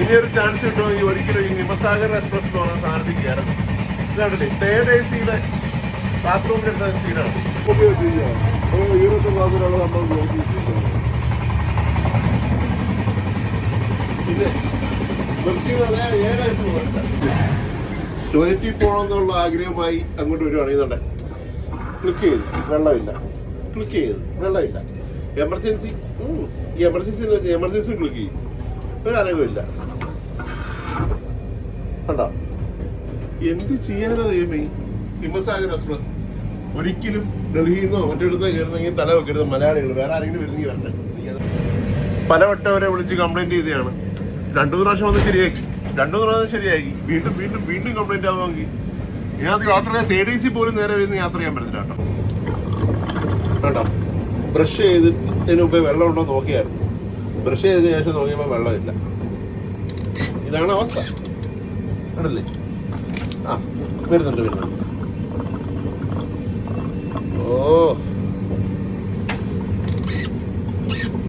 ഇനി ഒരു ചാൻസ് കിട്ടുമെങ്കിൽ ഒരിക്കലും ഈ നിമസാഗർ എക്സ്പ്രസ് പോകാൻ സാധിക്കുകയായിരുന്നു. ഇതാണല്ലേ? തേദേശിയുടെ ബാത്റൂമിൽ എടുത്ത സീനാണ് ടോയ്ലറ്റിൽ പോകണമെന്നുള്ള ആഗ്രഹമായി അങ്ങോട്ട് വരുവാണെങ്കിൽ ക്ലിക്ക് ചെയ്ത്. വെള്ളമില്ല. ക്ലിക്ക് ചെയ്ത്. വെള്ളമില്ല. എമർജൻസി എമർജൻസി എമർജൻസി ക്ലിക്ക് ചെയ്യും. ഒരു അറിവില്ല കണ്ടോ? എന്ത് ചെയ്യാനാ ദൈവമേ? ഹിമസാഗർ എക്സ്പ്രസ്. ഒരിക്കലും ഡൽഹിയിൽ നിന്നോ മറ്റെടുത്തോ കയറുന്നെങ്കിൽ തല വെക്കരുത് മലയാളികൾ. വേറെ ആരെങ്കിലും വരുന്നെങ്കിൽ വരട്ടെ. പലവട്ടം അവരെ വിളിച്ച് കംപ്ലൈന്റ് ചെയ്തതാണ്. രണ്ടു മൂന്ന് പ്രാവശ്യം വന്ന് ശരിയാക്കി. രണ്ടു മൂന്ന് പ്രാവശ്യം ശരിയാക്കി. വീണ്ടും വീണ്ടും വീണ്ടും കംപ്ലൈന്റ് ആവുമെങ്കിൽ. ഇതിനകത്ത് യാത്ര തേർഡ് എ സി പോലും നേരെ വരുന്ന യാത്ര ചെയ്യാൻ പറ്റില്ല കേട്ടോ. കേട്ടോ ബ്രഷ് ചെയ്തിട്ട് മുമ്പേ വെള്ളം ഉണ്ടോ നോക്കിയായിരുന്നു. ബ്രഷ് ചെയ്തതിന് ശേഷം നോക്കിയപ്പോൾ വെള്ളമില്ല. ഇതാണ് അവസ്ഥ. ആണല്ലേ ആ വരുന്നുണ്ട് വരുന്നുണ്ട്.